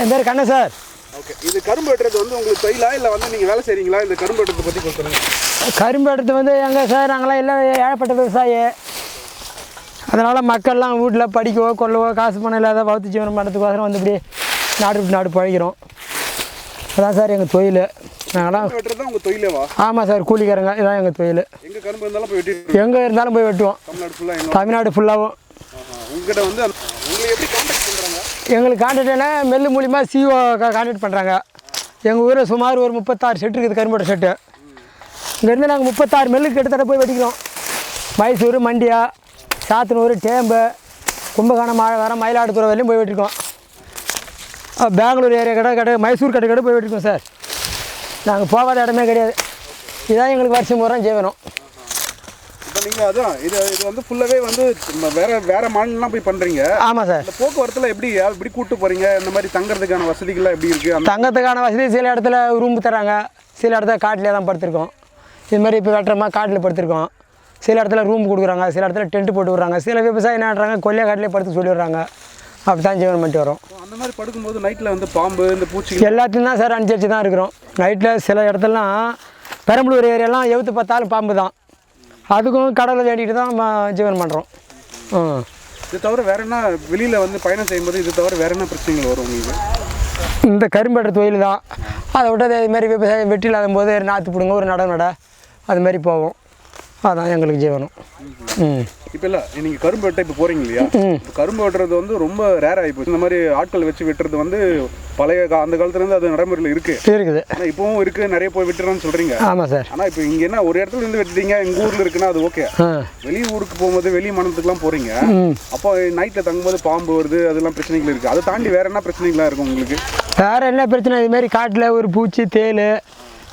என் பேர் Kannan sir. Okay. இது கரும்பு வெட்டுறது வந்து உங்களுக்கு தொழிலா இல்லை வந்து நீங்கள் வேலை செய்கிறீங்களா இந்த கரும்பு வெட்டுறதை பற்றி கொடுக்குறீங்க கரும்பு எடுத்து வந்து எங்கே சார்? நாங்களாம் எல்லாம் ஏழப்பட்ட விவசாயி. அதனால் மக்கள்லாம் வீட்டில் படிக்கவோ கொள்ளவோ காசு பணம் இல்லாத வகுத்து ஜீவனம் பண்ணுறதுக்கோசரம் வந்து இப்படி நாடு விட்டு நாடு பழகிறோம். அதான் சார் எங்கள் தொழில். நாங்களாம் வெட்டுறது உங்கள் தொழிலேவா? ஆமாம் சார் கூலிக்காரங்க. இதான் எங்கள் தொழில். எங்கே கரும்பு இருந்தாலும் போய் வெட்டிட்டு எங்கே இருந்தாலும் போய் வெட்டுவோம். தமிழ்நாடு ஃபுல்லாக தமிழ்நாடு ஃபுல்லாகவும் உங்ககிட்ட வந்து அந்த உங்களை எப்படி எங்களுக்கு கான்டாக்ட்னா மெல்லு மூலிமா சிஓ கான்டாக்ட் பண்ணுறாங்க எங்கள் ஊரில் சுமார் ஒரு முப்பத்தாறு செட்டு இருக்குது கரும்போட செட்டு இங்கேருந்து நாங்கள் முப்பத்தாறு மெல்லுக்கு கிட்டத்தட்ட போய் வெடிக்கிறோம். மைசூர் மண்டியா சாத்தனூர் டேம்பு கும்பகோணம் மாழவரம் மயிலாடுதுறை வரையும் போய் வெட்டிருக்கோம் பெங்களூர் ஏரியா கடை கடை மைசூர் கடை கடை போய் வெட்டிருக்கோம் சார். நாங்கள் போகாத இடமே கிடையாது. இதான் எங்களுக்கு வருஷம் பூரா ஜீவனம். நீங்கள் அதான் இது இது வந்து ஃபுல்லாகவே வந்து வேற வேற மாநிலம்லாம் போய் பண்ணுறீங்க ஆமாம் சார். இந்த போக்குவரத்தில் எப்படி எப்படி கூட்டு போகிறீங்க இந்த மாதிரி தங்குறதுக்கான வசதிகள்லாம் எப்படி இருக்குது தங்கத்துக்கான வசதி சில இடத்துல ரூம் தராங்க. சில இடத்துல காட்டிலே தான் படுத்திருக்கோம். இது மாதிரி இப்போ வெட்டுறமா காட்டில் படுத்திருக்கோம். சில இடத்துல ரூம் கொடுக்குறாங்க சில இடத்துல டென்ட் போட்டு விட்றாங்க. சில விவசாயம் என்ன பண்ணுறாங்க கொல்லையா காட்டிலே படுத்து சொல்லி விட்றாங்க அப்படி தான் ஜீவனம் பண்ணிட்டு வரோம். அந்த மாதிரி படுக்கும்போது நைட்டில் வந்து பாம்பு இந்த பூச்சி எல்லாத்தையும் தான் சார் அனுசரித்து தான் இருக்கிறோம். நைட்டில் சில இடத்துலலாம் பெரம்பலூர் ஏரியாலாம் எவுத்து பார்த்தாலும் பாம்பு தான் அதுக்கும் கடவுளை வேண்டிட்டு தான் ஜீவனம் பண்ணுறோம் ம் இது தவிர வேற என்ன வெளியில் வந்து பயணம் செய்யும்போது இது தவிர வேற என்ன பிரச்சனைகள் வரும் உங்களுக்கு? இந்த கரும்பெடுற தொழில் தான். அதை விட்டு அது மாதிரி விவசாயம் வெட்டி இல்லாத போது நாற்று பிடுங்க ஒரு நட நட அது மாதிரி போவோம். அதான் எங்களுக்கு ஜீவனம். ம். இப்போ இல்லை நீங்கள் கரும்பு வெட்ட இப்போ போகிறீங்க இல்லையா. இப்போ கரும்பு வெட்டுறது வந்து ரொம்ப ரேர் ஆகிப்போச்சு இந்த மாதிரி ஆட்கள் வச்சு வெட்டுறது வந்து பழைய அந்த காலத்துலேருந்து அது நடைமுறையில் இருக்குது இருக்குது. ஆனால் இப்போவும் இருக்குது நிறைய போய் வெட்டுறோன்னு சொல்கிறீங்க ஆமாம் சார். ஆனால் இப்போ இங்கே என்ன ஒரு இடத்துல இருந்து வெட்டுறீங்க எங்கள் ஊரில் இருக்குன்னா அது ஓகே வெளி ஊருக்கு போகும்போது வெளி மாநிலத்துக்குலாம் போகிறீங்க ம் அப்போ நைட்டில் தங்கும்போது பாம்பு வருது அதெல்லாம் பிரச்சனைகள் இருக்குது அதை தாண்டி வேற என்ன பிரச்சனைகளாக இருக்கும் உங்களுக்கு? வேறு என்ன பிரச்சனை? இது மாதிரி காட்டில் ஒரு பூச்சி தேள்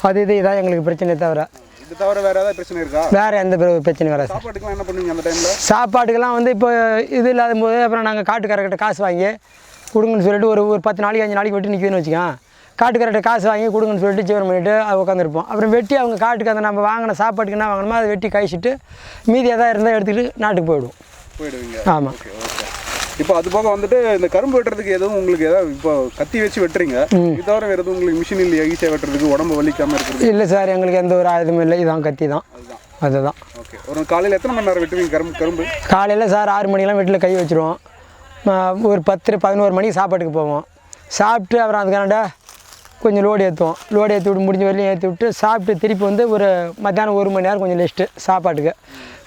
அது இது இதான் எங்களுக்கு பிரச்சனை தவிர. இது தவிர வேற ஏதாவது பிரச்சனை இருக்கா? வேறு எந்த பிர- பிரச்சனையும் வராது சாப்பாட்டுக்குலாம் என்ன பண்ணுவீங்க அந்த டைமில்? சாப்பாட்டுக்கெல்லாம் வந்து இப்போ இது இல்லாத போது அப்புறம் நாங்கள் காட்டுக்காரர்கிட்ட காசு வாங்கி கொடுங்கன்னு சொல்லிட்டு ஒரு ஒரு பத்து நாளைக்கு அஞ்சு நாளைக்கு வெட்டி நிற்குதுன்னு வச்சுக்கோங்க. காட்டுக்காரர்கிட்ட காசு வாங்கி கொடுங்கன்னு சொல்லிட்டு ஜீவனம் பண்ணிட்டு அது உட்காந்துருப்போம் அப்புறம் வெட்டி அவங்க காட்டுக்கு அந்த நம்ம வாங்கின சாப்பாட்டுக்கு என்ன வாங்கணுமோ அதை வெட்டி கழிச்சிட்டு மீதி எதாவது இருந்தால் எடுத்துக்கிட்டு நாட்டுக்கு போயிடுவோம். போயிடுவீங்க. ஆமாம் இப்போ அது போக வந்துட்டு இந்த கரும்பு வெட்டுறதுக்கு எதுவும் உங்களுக்கு ஏதாவது இப்போ கத்தி வச்சு வெட்டுறீங்க? இது தவிர வேறு எதுவும் உங்களுக்கு மிஷின் இல்லையா? ஈஸியாக வெட்டுறதுக்கு உடம்பு வலிக்காமல் இருக்கிறது இல்லை சார் எங்களுக்கு எந்த ஒரு ஆயுதமும் இல்லை. இதான் கத்தி தான். அதுதான். ஓகே ஒரு காலையில் எத்தனை மணி நேரம் வெட்டுவீங்க கரும்பு கரும்பு? காலையில் சார் ஆறு மணிக்கெல்லாம் வீட்டில் கை வச்சுருவோம். ஒரு பத்து பதினோரு மணிக்கு சாப்பாட்டுக்கு போவோம். சாப்பிட்டு அப்புறம் அதுக்காண்ட கொஞ்சம் லோடு ஏற்றுவோம் லோடு ஏற்றி விட்டு முடிஞ்ச வரையிலும் ஏற்றி விட்டு சாப்பிட்டு திருப்பி வந்து ஒரு மத்தியானம் ஒரு மணி நேரம் கொஞ்சம் ரெஸ்ட்டு சாப்பாட்டுக்கு.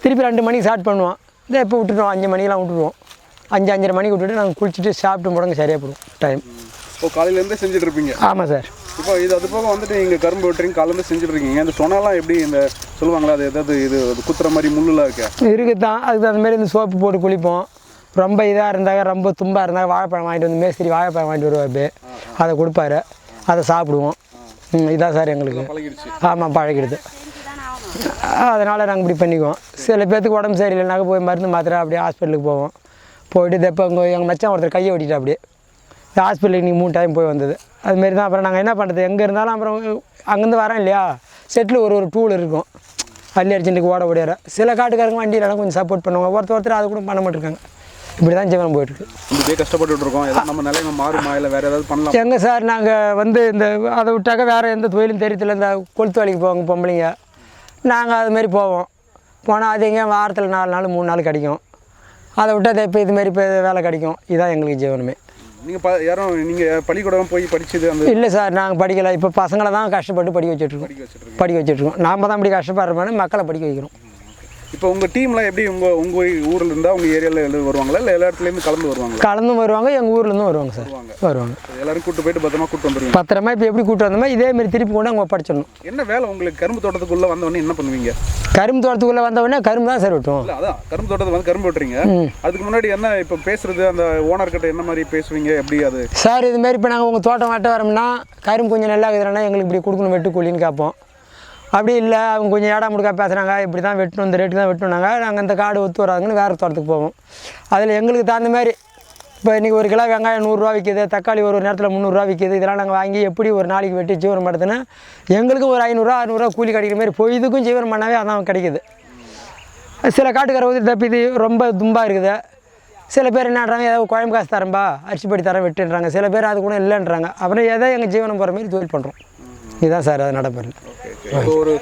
திருப்பி ரெண்டு மணிக்கு ஸ்டார்ட் பண்ணுவோம். இதை எப்போ விட்டுட்டோம் அஞ்சு மணிக்கெலாம் விட்டுருவோம். அஞ்சு அஞ்சரை மணிக்கு விட்டுட்டு நாங்கள் குளிச்சுட்டு சாப்பிட்டு முடங்க சரியாக போடுவோம் டைம் இப்போ காலையிலேருந்தே செஞ்சுட்டு இருப்பீங்க ஆமாம் சார். இப்போ இது அது போக வந்துட்டு நீங்கள் கரும்பு வெட்டுறீங்க காலையிலேருந்து செஞ்சுட்டு இருக்கீங்க இந்த சொனாலாம் எப்படி இந்த சொல்லுவாங்களா அது ஏதாவது இது குத்துற மாதிரி முள்ளுலாம் இருக்கா? இருக்குது தான் அதுக்கு அந்த மாதிரி இந்த சோப்பு போட்டு குளிப்போம். ரொம்ப இதாக இருந்தாங்க ரொம்ப தும்பாக இருந்தாங்க வாழைப்பழம் வாங்கிட்டு வந்து மேஸ்திரி வாழைப்பழம் வாங்கிட்டு வருவார் அதை கொடுப்பாரு. அதை சாப்பிடுவோம். இதான் சார் எங்களுக்கு. பழகிடுச்சு. ஆமாம் பழகிடுது. அதனால் நாங்கள் இப்படி பண்ணிக்குவோம். சில பேர்த்துக்கு உடம்பு சரியில்லைனாக்க போய் மருந்து மாத்திரை அப்படியே ஹாஸ்பிட்டலுக்கு போவோம். போயிட்டு இப்போ இங்கே எங்கள் மச்சான் ஒருத்தர் கையை வெட்டிட்டு அப்படியே. ஹாஸ்பிட்டலுக்கு நீங்கள் மூணு டைம் போய் வந்தது. அதுமாரி தான் அப்புறம் நாங்கள் என்ன பண்ணுறது எங்கே இருந்தாலும் அப்புறம் அங்கேருந்து வரேன் இல்லையா? செட்டில் ஒரு ஒரு டூல் இருக்கும். அள்ளி அடிச்சுட்டு ஓட ஓடியார. சில காட்டுக்காரங்க வண்டியிலலாம் கொஞ்சம் சப்போர்ட் பண்ணுவாங்க. ஒருத்தர் ஒருத்தர் அதை கூட பண்ண மாட்டிருக்காங்க. இப்படி தான் ஜீவனம் போயிட்டுருக்கு இப்படியே கஷ்டப்பட்டுட்டு இருக்கோம். நம்ம நிலைமை மாறுமா? இல்லை வேற ஏதாவது பண்ணலாம்? எங்கே சார் நாங்கள் வந்து இந்த அதை விட்டாக்க வேறு எந்த தொழிலும் தெரியல இந்த கொளுத்து வேலைக்கு போவாங்க பொம்பளைங்க. நாங்கள் அது மாதிரி போவோம். போனால் அது எங்கேயும் வாரத்தில் நாலு நாள் மூணு நாள் கிடைக்கும். அதை விட்டால் இப்போ இது மாதிரி இப்போ வேலை கிடைக்கும். இதுதான் எங்களுக்கு ஜீவனமே. நீங்கள் ப யாரும் நீங்கள் பள்ளிக்கூடம் போய் படிச்சது அந்த இல்லை சார் நாங்கள் படிக்கலை. இப்போ பசங்களை தான் கஷ்டப்பட்டு படிக்க வச்சுட்ருக்கோம் படிக்க வச்சுட்ருக்கோம் நாம் தான் அப்படி கஷ்டப்படுறோம்னு மக்களை படிக்க வைக்கிறோம். இப்போ உங்கள் டீம்லாம் எப்படி உங்கள் உங்கள் ஊரில் இருந்தால் உங்கள் ஏரியாவில் வருவாங்களா? இல்லை எல்லா இடத்துலேருந்து கலந்து வருவாங்களா? கலந்தும் வருவாங்க எங்கள் ஊர்லேருந்தும் வருவாங்க சார். வருவாங்க. எல்லாரும் கூட்டு போயிட்டு பத்திரமா கூட்டு வந்துருவீங்க? பத்திரமா இப்போ எப்படி கூட்டு வந்தோமோ இதே மாதிரி திருப்பி கொண்டு அங்கே படிச்சிடணும். என்ன வேலை உங்களுக்கு? கரும்பு தோட்டத்துக்குள்ளே வந்தவொடனே என்ன பண்ணுவீங்க? கரும்பு தோட்டத்துக்குள்ளே வந்தவொடனே கரும்பு தான் சார் வெட்டுவோம். இல்லை அதான். கரும்பு தோட்டத்தை வந்து கரும்பு வெட்டுறீங்க. அதுக்கு முன்னாடி என்ன இப்போ பேசுறது? அந்த ஓனர்கிட்ட என்ன மாதிரி பேசுவீங்க? எப்படி அது? சார் இது மாதிரி இப்போ நாங்கள் உங்கள் தோட்டம் வெட்ட வரோம்னா கரும்பு கொஞ்சம் நல்லா இருக்குதுன்னா எங்களுக்கு இப்படி கொடுக்கணும் வெட்டு கூலின்னு கேட்போம். அப்படி இல்லை அவங்க கொஞ்சம் ஏடா முடுக்கா பேசுகிறாங்க இப்படி தான் வெட்டணும் இந்த ரேட்டு தான் வெட்டணும்னாங்க. நாங்கள் இந்த காடு ஒத்து வராதுங்கன்னு வேறு தோட்டத்துக்கு போவோம். அதில் எங்களுக்கு தகுந்த மாதிரி இப்போ இன்றைக்கி ஒரு கிலோ வெங்காயம் நூறுரூவா விற்கிது தக்காளி ஒரு ஒரு நேரத்தில் முந்நூறுரூவா விற்கிது இதெல்லாம் நாங்கள் வாங்கி எப்படி ஒரு நாளைக்கு வெட்டி ஜீவனம் படுத்துனா எங்களுக்கும் ஒரு ஐநூறுரூவா அறுநூறுவா கூலி கிடைக்கிற மாதிரி போய் இதுக்கும் ஜீவனம் பண்ணாவே அதான் கிடைக்குது. சில காட்டுக்கார ஊதி தப்பிது ரொம்ப தும்பாக இருக்குது. சில பேர் என்னன்றாங்க ஏதோ குழம்பு காசு தரம்பா அரிசி படி தரேன் வெட்டுன்றாங்க. சில பேர் அது கூட இல்லைன்றாங்க. அப்புறம் ஏதோ எங்கள் ஜீவனம் போகிற மாதிரி தொழில் பண்ணுறோம் இதுதான் சார் அது ஒரு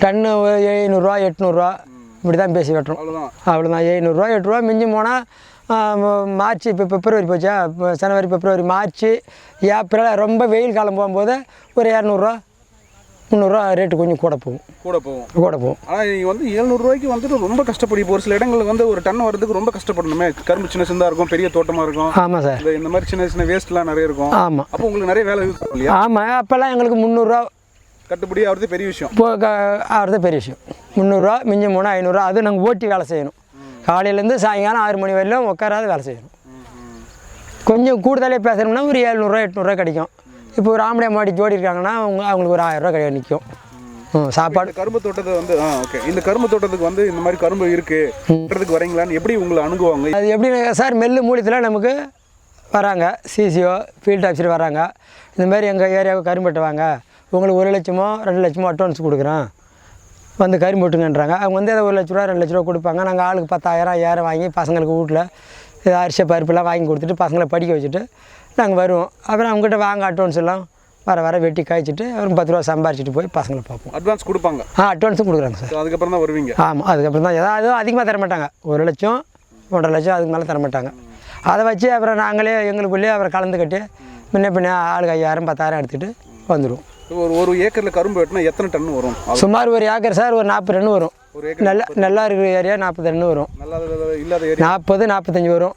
டன்னு எழுநூறுவா எட்நூறுரூவா இப்படி தான் பேசி வெட்டுறோம். அவ்வளோதான் எழுநூறுவா எட்ரூவா மிஞ்சி போனால் மார்ச் இப்போ பிப்ரவரி போச்சா? இப்போ ஜனவரி பிப்ரவரி மார்ச் ஏப்ரல் ரொம்ப வெயில் காலம் போகும்போது ஒரு இரநூறுவா முந்நூறுரூவா ரேட்டு கொஞ்சம் கூட போகும். கூட போகும். கூட போகும். ஆனால் நீங்கள் வந்து எழுநூறுவாய்க்கு வந்துட்டு ரொம்ப கஷ்டப்படி இப்போ ஒரு சில இடங்களுக்கு வந்து ஒரு டன் வரதுக்கு ரொம்ப கஷ்டப்படணுமே. கரும்பு சின்ன சின்னதாக இருக்கும் பெரிய தோட்டமாக இருக்கும். ஆமாம் சார். இந்த மாதிரி சின்ன சின்ன வேஸ்ட்லாம் நிறைய இருக்கும். ஆமாம் அப்போ உங்களுக்கு நிறைய வேலை இருக்கும் இல்லையா? ஆமாம் அப்போல்லாம் எங்களுக்கு முந்நூறுரூவா கட்டுப்படி ஆகிறது பெரிய விஷயம். போ ஆகிறது பெரிய விஷயம். முந்நூறுரூவா மிஞ்சி போனால் ஐநூறுரூவா அது நாங்கள் ஓட்டி வேலை செய்யணும். காலையிலேருந்து சாயங்காலம் ஆறு மணி வரையிலும் உட்காராத வேலை செய்யணும். கொஞ்சம் கூடுதலே பேசணும்னா ஒரு ஏழ்நூறுவா எட்நூறுவா கிடைக்கும். இப்போ ஒரு ஆம்பளை மாடி ஜோடி இருக்காங்கன்னா அவங்க அவங்களுக்கு ஒரு ஆயிரரூவா கிடைக்கும் நிற்கும் சாப்பாடு. கரும்பு தோட்டத்தை வந்து ஓகே இந்த கரும்பு தோட்டத்துக்கு வந்து இந்த மாதிரி கரும்பு இருக்கு. தோட்டத்துக்கு வரீங்களான்னு எப்படி உங்களை அணுகுவாங்க? அது எப்படி சார் மெல்லு மூலியத்தில் நமக்கு வராங்க. சிசிஓ ஃபீல்ட் ஆஃபீஸர் வராங்க. இந்த மாதிரி எங்கள் ஏரியாவுக்கு கரும்பு வெட்டுவாங்க உங்களுக்கு ஒரு லட்சமோ ரெண்டு லட்சமோ அட்வான்ஸ் கொடுக்குறோம் வந்து கரும்பு வெட்டுங்கன்றாங்க. அவங்க வந்து ஏதோ ஒரு லட்ச ரூபா ரெண்டு லட்ச ரூபா கொடுப்பாங்க. நாங்கள் ஆளுக்கு பத்தாயிரம் ஐயாயிரம் வாங்கி பசங்களுக்கு வீட்டில் இது அரிசி பருப்புலாம் வாங்கி கொடுத்துட்டு பசங்களை படிக்க வச்சுட்டு நாங்கள் வருவோம். அப்புறம் அவங்ககிட்ட வாங்க அட்வான்ஸ் எல்லாம் வர வர வெட்டி காய்ச்சிட்டு அப்புறம் பத்து ரூபா சம்பாரிச்சிட்டு போய் பசங்களை பார்ப்போம். அட்வான்ஸ் கொடுப்பாங்க. ஆ அட்வான்ஸும் கொடுக்குறாங்க சார். அதுக்கப்புறம் தான் வருவீங்க. ஆமாம் அதுக்கப்புறம் தான் ஏதாவது அதிகமாக தர மாட்டாங்க. ஒரு லட்சம் ஒன்றரை லட்சம் அதுக்கு மேலே தர மாட்டாங்க. அதை வச்சு அப்புறம் நாங்களே எங்களுக்குள்ளேயே அப்புறம் கலந்து கட்டி முன்ன பின்ன ஆளுக்கு ஐயாயிரம் பத்தாயிரம் எடுத்துகிட்டு வந்துடுவோம் ஒரு ஒரு ஏக்கர்ல கரும்பு வெட்டினா எத்தனை டன் வரும்? சுமார் ஒரு ஏக்கர் சார் ஒரு நாற்பது ரன் வரும். நல்ல நல்லா இருக்கிற ஏரியா நாற்பது ரன் வரும். நாற்பது நாற்பத்தஞ்சு வரும்.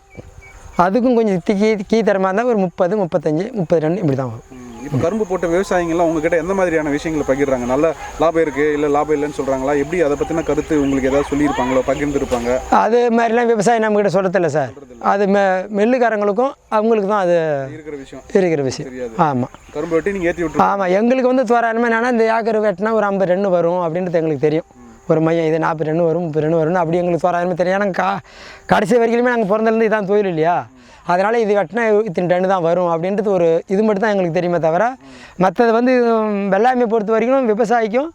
அதுக்கும் கொஞ்சம் கீ கீ தரமாக இருந்தால் ஒரு முப்பது முப்பத்தஞ்சு முப்பது ரன் இப்படி தான் வரும் இப்போ கரும்பு போட்ட விவசாயிங்கெல்லாம் உங்ககிட்ட எந்த மாதிரியான விஷயங்களை பகிர்றாங்க? நல்ல லாபம் இருக்கு இல்லை லாபம் இல்லைன்னு சொல்றாங்களா? எப்படி அதை பத்தின கருத்து உங்களுக்கு ஏதாவது சொல்லியிருப்பாங்களோ பகிர்ந்துருப்பாங்க? அது மாதிரிலாம் விவசாயம் நம்மக்கிட்ட சொல்லத்தில்ல சார். அது மெ மெல்லுக்காரங்களுக்கும் அவங்களுக்கு தான் அது இருக்கிற விஷயம். இருக்கிற விஷயம். ஆமாம் கரும்பு வெட்டி நீங்க ஏற்றி விட்டுருங்க ஆமாம் எங்களுக்கு வந்து தோராயமாக என்னன்னா இந்த ஏக்கர் வெட்டினா ஒரு ஐம்பது ரன் வரும் அப்படின்றது எங்களுக்கு தெரியும். ஒரு மையம் இது நாற்பது ரன் வரும் முப்பது ரன் வரும்னு அப்படி எங்களுக்கு தோராயமாக தெரியும் ஏன்னா கா கடைசி வரைக்குமே நாங்கள் பிறந்தலேருந்து இதான் தொழில் இல்லையா? அதனால் இது வெட்டினா இத்தனை டன்னு தான் வரும் அப்படின்றது ஒரு இது மட்டும் தான் எங்களுக்கு தெரியுமே தவிர மற்றது வந்து வெள்ளாமையை பொறுத்த வரைக்கும் விவசாயிக்கும்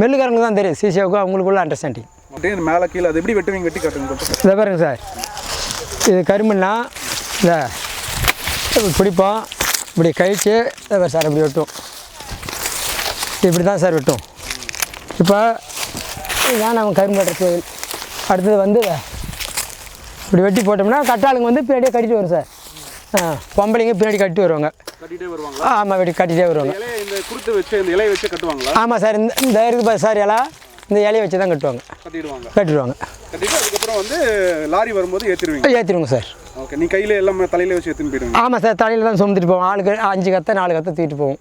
மெல்லுக்காரங்களுக்கு தான் தெரியும். சிசிஓக்கும் அவங்களுக்குள்ள அண்டர்ஸ்டாண்டிங் மேலே கீழே அது எப்படி வெட்டுவீங்க? வெட்டி காட்டுங்க. இதை பாருங்க சார். இது கரும்புன்னா இந்த பிடிப்போம். இப்படி கழிச்சு இதை சார் இப்படி வெட்டும். இப்படி தான் சார் வெட்டும். இப்போ இதுதான் நம்ம கரும்பு வெட்டுற தொழில் அடுத்தது வந்து இப்படி வெட்டி போட்டோம்னா கட்டாளுங்க வந்து பின்னாடியே கட்டிட்டு வரும் சார். ஆ பொம்பளைங்க பின்னாடி கட்டி வருவாங்க. கட்டிட்டே வருவாங்க ஆமாம் வெட்டி கட்டிகிட்டே வருவாங்க. இந்த குருத்து வச்சு இந்த இலையை வச்சு கட்டுவாங்களா? ஆமாம் சார் இந்த இந்த இருக்கு பாரு சார் இலை. இந்த இலையை வச்சு தான் கட்டுவாங்க. கட்டிடுவாங்க. கட்டிடுவாங்க. கட்டிட்டு அதுக்கப்புறம் வந்து லாரி வரும்போது ஏற்றிடுவீங்க ஏற்றிடுவோங்க சார். ஓகே நீ கையில எல்லாமே தலையில வச்சு எடுத்துன்னு போயிடுவீங்க. ஆமாம் சார் தலையில் தான் சுமந்துட்டு போவோம். ஆளுக்கு அஞ்சு கத்தை நாலு கத்தை தூக்கிட்டு போவோம்.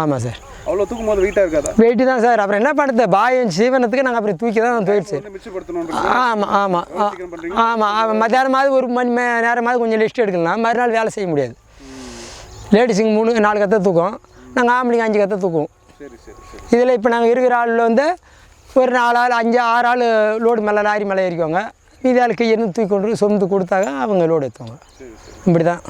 ஆமாம் சார். அவ்வளோ தூக்கும் போது வெயிட்டாக இருக்காதா? வெயிட்டு தான் சார். அப்புறம் என்ன பண்ணுறது பாயம் சீவனத்துக்கு நாங்கள் அப்புறம் தூக்கி தான் மிச்சப்படுத்தணும் ஆமாம் ஆமாம்? ஆமாம் ஆமாம் மத்தியானமாவது ஒரு மணி மே நேரமாவது கொஞ்சம் ரெஸ்ட் எடுக்கலாம். மறுநாள் வேலை செய்ய முடியாது. லேடிஸுங்க மூணு நாலு கத்தை தூக்கும். நாங்கள் ஆம்பளைங்க அஞ்சு கத்தை தூக்குவோம். சரி சரி சரி. இதில் இப்போ நாங்கள் இருக்கிற ஆளில் வந்து ஒரு நாலு ஆள் அஞ்சு ஆறு ஆள் லோடு மேலே லாரி மேலே ஏறிக்குவாங்க. மீதி ஆள் கையிருந்து தூக்கி கொண்டு போய் சுமந்து கொடுத்தாங்க அவங்க லோடு ஏற்றுவாங்க இப்படி தான்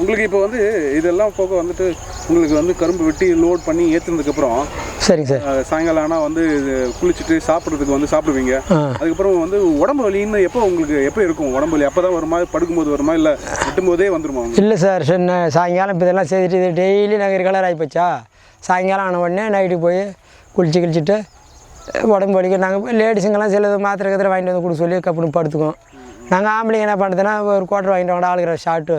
உங்களுக்கு இப்போ வந்து இதெல்லாம் போக வந்துட்டு உங்களுக்கு வந்து கரும்பு வெட்டி லோட் பண்ணி ஏற்றுனதுக்கப்புறம் சரிங்க சார். சாயங்காலம் ஆனால் வந்து இது குளிச்சுட்டு சாப்பிட்றதுக்கு வந்து சாப்பிடுவீங்க. அதுக்கப்புறம் வந்து உடம்பு வலின்னு எப்போ உங்களுக்கு எப்போ இருக்கும் உடம்பு வலி? அப்போ தான் வருமா? படுக்கும்போது வருமா? இல்லை வெட்டும்போதே வந்துருமா உங்களுக்கு? இல்லை சார் சொன்ன சாயங்காலம் இப்போ இதெல்லாம் செய்துட்டு இது டெய்லி நாங்கள் கலர் ஆகி போச்சா சாயங்காலம் ஆன உடனே நைட்டுக்கு போய் குளிச்சு கிழிச்சிட்டு உடம்பு வலிக்க நாங்கள் லேடிஸுங்கெல்லாம் சில மாத்திரை கத்திரை வாங்கிட்டு வந்து கொடுக்க சொல்லி கப்புனு படுத்துக்குவோம். நாங்கள் ஆம்பளைங்க என்ன பண்ணுறதுன்னா ஒரு குவார்டர் வாங்கிட்டு வாங்க ஆளுகிற ஷார்ட்டு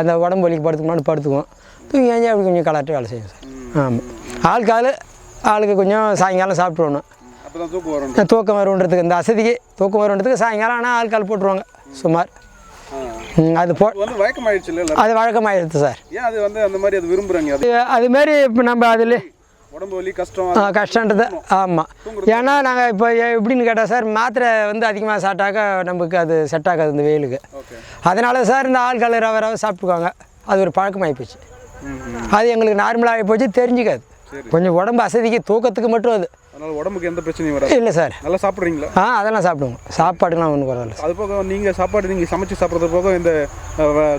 அந்த உடம்பு வலிக்கு படுத்துக்கணும்னு படுத்துக்குவோம். தூங்கி ஏஞ்சி அப்படி கொஞ்சம் கலர்ட்டு வேலை செய்யும் சார். ஆமாம் ஆளுக்கு ஆள் ஆளுக்கு கொஞ்சம் சாயங்காலம் தான் தூக்கம் வருன்றதுக்கு இந்த அசதிக்கு தூக்கம் வருன்றதுக்கு சாயங்காலம் ஆனால் ஆட்கால் போட்டுருவாங்க. சுமார். அது போ வந்து வழக்கமாயிடுச்சு அது சார். அது வந்து அந்த மாதிரி அது விரும்புகிறாங்க அது அது அதுமாரி இப்போ நம்ம அதில் உடம்பு வலி கஷ்டம் ஆ, கஷ்டன்றது ஆமாம் ஏன்னா நாங்கள் இப்போ எப்படின்னு கேட்டால் சார் மாத்திரை வந்து அதிகமாக சாப்பிட்டாக்கா நமக்கு அது செட் ஆகாது இந்த வெயிலுக்கு. அதனால சார் இந்த ஆள்கள் ரவ ரவ சாப்பிட்டுக்குவாங்க. அது ஒரு பழக்கமாகி போச்சு. அது எங்களுக்கு நார்மலாகி போச்சு தெரிஞ்சுக்காது. கொஞ்சம் உடம்பு அசதிக்கு தூக்கத்துக்கு மட்டும் அது. அதனால உடம்புக்கு எந்த பிரச்சனையும் வராது. இல்லை சார். நல்லா சாப்பிட்றீங்களா? ஆ அதெல்லாம் சாப்பிடுவோம். சாப்பாடுலாம் ஒன்றும் பரவாயில்ல அது போக நீங்கள் சாப்பாடு நீங்கள் சமைச்சு சாப்பிட்றது போக இந்த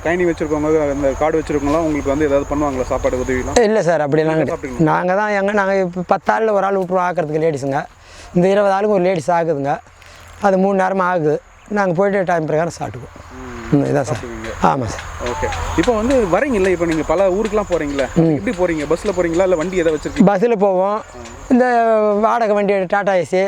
கைனி வச்சுருக்கவங்க இந்த காடு வச்சுருக்கவங்களாம் உங்களுக்கு வந்து ஏதாவது பண்ணுவாங்களா சாப்பாடு உதவிலாம்? இல்லை சார் அப்படிலாம் கிடையாது. நாங்கள் தான் எங்க நாங்கள் இப்போ பத்தாளில் ஒரு ஆள் விட்ருவோம் ஆக்கிறதுக்கு லேடிஸுங்க. இந்த இருபது ஆளுக்கு ஒரு லேடிஸ் ஆகுதுங்க. அது மூணு நேரமாக ஆகுது. நாங்கள் போயிட்டு டைம் பிரகாரம் சாப்பிட்டுக்குவோம். இதான் சார். ஆமாம் சார். ஓகே. இப்போ வந்து வரீங்கல்ல இப்போ நீங்கள் பல ஊருக்குலாம் போகிறீங்களா எப்படி போகிறீங்க பஸ்ஸில் போகிறீங்களா இல்லை வண்டி எதை வச்சிருக்கீங்க பஸ்ஸில் போவோம். இந்த வாடகை வண்டி டாடா ஏசி.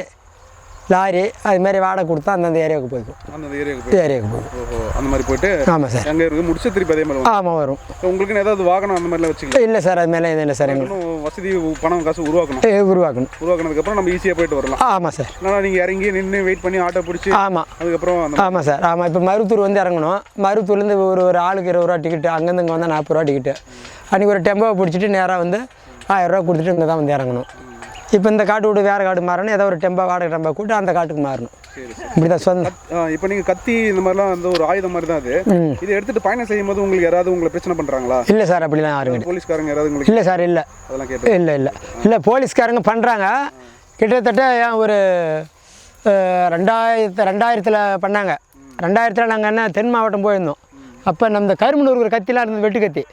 லாரி அது மாதிரி வாடகை கொடுத்தா அந்தந்த ஏரியாவுக்கு போய்க்கும் அந்த ஏரியாவுக்கு போய் ஏரியாவுக்கு ஓஹோ அந்த மாதிரி போயிட்டு ஆமாம் சார். அங்கே இருக்கு முடிச்சு திருப்பி அதே மாதிரி ஆமாம் வரும். வந்து உங்களுக்குன்னு ஏதாவது வாகனம் அந்த மாதிரிலாம் வச்சுக்கலாம் இல்லை சார் அது மேலே எதுவும் இல்லை சார் எங்களுக்கு. வசதி பணம் காசு உருவாக்கணும். உருவாக்கணும். உருவாக்குனதுக்கப்புறம் நம்ம ஈஸியாக போயிட்டு வரலாம். ஆமாம் சார். ஆனால் நீங்கள் இறங்கி நின்று வெயிட் பண்ணி ஆட்டோ பிடிச்சி ஆமாம் அதுக்கப்புறம் ஆமாம் சார் ஆமாம் இப்போ மருத்தூர் வந்து இறங்கணும். மருத்தூர்லேருந்து ஒரு ஒரு ஆளுக்கு இருபது ரூபா டிக்கெட்டு அங்கேருந்து இங்கே வந்தால் நாற்பது ரூபா டிக்கெட்டு அன்றைக்கி ஒரு டெம்போவை பிடிச்சிட்டு நேராக வந்து ஆயிரம் ரூபா கொடுத்துட்டு இங்கே தான் வந்து இறங்கணும். இப்போ இந்த காட்டு விட்டு வேறு காடு மாறணும். ஏதோ ஒரு டெம்போ வாடகை டெம்போ கூட்டு அந்த காட்டுக்கு மாறணும். இப்படி தான் சொந்த இப்போ நீங்கள் கத்தி இந்த மாதிரிலாம் வந்து ஒரு ஆயுதம் மாதிரி தான் அது. இதை எடுத்துட்டு பயணம் செய்யும் போது உங்களுக்கு யாராவது உங்களை பிரச்சனை பண்ணுறாங்களா இல்லை சார் அப்படிலாம் யாரும் போலீஸ்காரங்க யாராவது உங்களுக்கு இல்லை சார் இல்லை. அதெல்லாம் கேட்டு இல்லை இல்லை. இல்லை போலீஸ்காரங்க பண்ணுறாங்க கிட்டத்தட்ட ஏன் ஒரு ரெண்டாயிரத்து ரெண்டாயிரத்தில் பண்ணாங்க. ரெண்டாயிரத்தில் நாங்கள் என்ன தென் மாவட்டம் போயிருந்தோம். அப்போ நம்ம இந்த கரும்புனூர் ஒரு கத்திலாம் இருந்தது வெட்டு கத்தி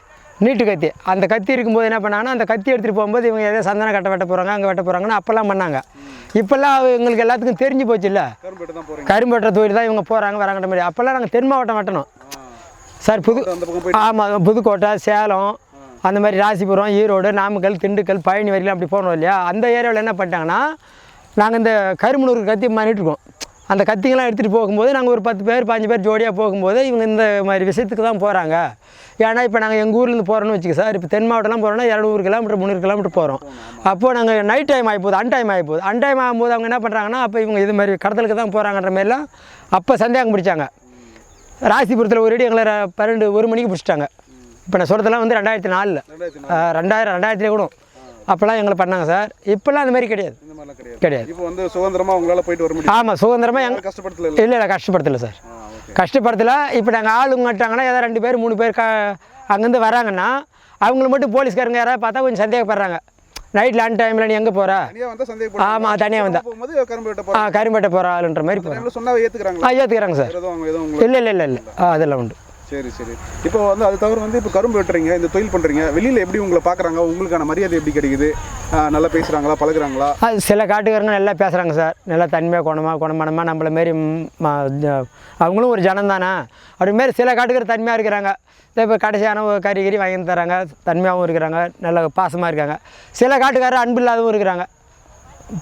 நீட்டு கத்தி. அந்த கத்தி இருக்கும்போது என்ன பண்ணாங்கன்னா அந்த கத்தி எடுத்துகிட்டு போகும்போது இவங்க எதோ சந்தன கட்டை வெட்ட போகிறாங்க அங்கே வெட்ட போகிறாங்கன்னு அப்போல்லாம் பண்ணாங்க. இப்போல்லாம் எங்களுக்கு எல்லாத்துக்கும் தெரிஞ்சு போச்சு இல்லை கரும்பு தொழில் தான் இவங்க போகிறாங்க வராங்கன்ற மாதிரி. அப்போல்லாம் நாங்கள் தென் மாவட்டம் வெட்டணும். சார் புது ஆமாம் புதுக்கோட்டை சேலம் அந்த மாதிரி ராசிபுரம் ஈரோடு நாமக்கல் திண்டுக்கல் பழனி வரையிலும் அப்படி போனோம் இல்லையா? அந்த ஏரியாவில் என்ன பண்ணிட்டாங்கன்னா நாங்கள் இந்த கருமனூர் கத்தி மாறிட்டு இருக்கோம். அந்த கத்திங்கெல்லாம் எடுத்துகிட்டு போகும்போது நாங்கள் ஒரு பத்து பேர் பாஞ்சு பேர் ஜோடியாக போகும்போது இவங்க இந்த மாதிரி விஷயத்துக்கு தான் போகிறாங்க ஏன்னா இப்போ நாங்கள் எங்கள் ஊர்லேருந்து போகிறோன்னு வச்சுக்க சார் இப்போ தென் மாவட்டம்லாம் போகிறோன்னா இரநூறு கிலோமீட்டர் முந்நூறு கிலோமீட்டர் போகிறோம் அப்போது நாங்கள் நைட் டைம் ஆகி போகுது அன் டைம் ஆகி போகுது அன் டைம் ஆகும்போது அவங்க என்ன பண்ணுறாங்கன்னா அப்போ இவங்க இது மாதிரி கடத்தலுக்கு தான் போகிறாங்கன்ற மாதிரிலாம் அப்போ சந்தேகம் பிடிச்சாங்க. ராசிபுரத்தில் ஒரு அடி எங்களை பன்னெண்டு ஒரு மணிக்கு பிடிச்சிட்டாங்க. இப்போ நான் சொல்கிறதெல்லாம் வந்து ரெண்டாயிரத்தி நாலில். ரெண்டாயிரம் ரெண்டாயிரத்துல கூட அப்போல்லாம் எங்களை பண்ணாங்க சார். இப்போல்லாம் அந்த மாதிரி கிடையாது. கிடையாது. இப்போ வந்து சுதந்திரமா உங்களால போயிட்டு வர முடியும்? ஆமாம் சுதந்திரமாக எங்க கஷ்டப்படுத்தல இல்லை? இல்லை கஷ்டப்படுத்தலை சார். கஷ்டப்படுத்தல. இப்போ நாங்கள் ஆளுங்க கட்டாங்கன்னா ஏதோ ரெண்டு பேர் மூணு பேர் க அங்கேருந்து வராங்கன்னா அவங்கள மட்டும் போலீஸ்காரங்க யாராவது பார்த்தா கொஞ்சம் சந்தேகப்படுறாங்க. நைட்டில் அன் டைமில் நீ எங்கே போகிற ஆமாம் தனியாக வந்தா. ஆ கரும்பேட்டை போகிற ஆளுன்ற மாதிரி போகிறேன் ஏற்றுக்கிறாங்களா ஆ ஏற்றுக்கிறாங்க சார். இல்லை இல்லை இல்லை இல்லை. ஆ அதெல்லாம் உண்டு. சரி சரி. இப்போ வந்து அது தவிர வந்து இப்போ கரும்பு வெட்டுறீங்க இந்த தொழில் பண்ணுறீங்க வெளியில் எப்படி உங்களை பார்க்குறாங்க உங்களுக்கான மரியாதை எப்படி கிடைக்குது? நல்லா பேசுகிறாங்களா பழகுறாங்களா? அது சில காட்டுக்காரங்க நல்லா பேசுகிறாங்க சார். நல்லா தன்மையாக குணமாக குணமானமாக நம்மள மாரி அவங்களும் ஒரு ஜனம் தானே? அப்படி மாரி சில காட்டுக்கார தன்மையாக இருக்கிறாங்க. இப்போ கடைசியான ஒரு கறி கறி வாங்கி தராங்க. தன்மையாகவும் இருக்கிறாங்க. நல்ல பாசமாக இருக்காங்க. சில காட்டுக்காரர் அன்பு இல்லாதவும் இருக்கிறாங்க.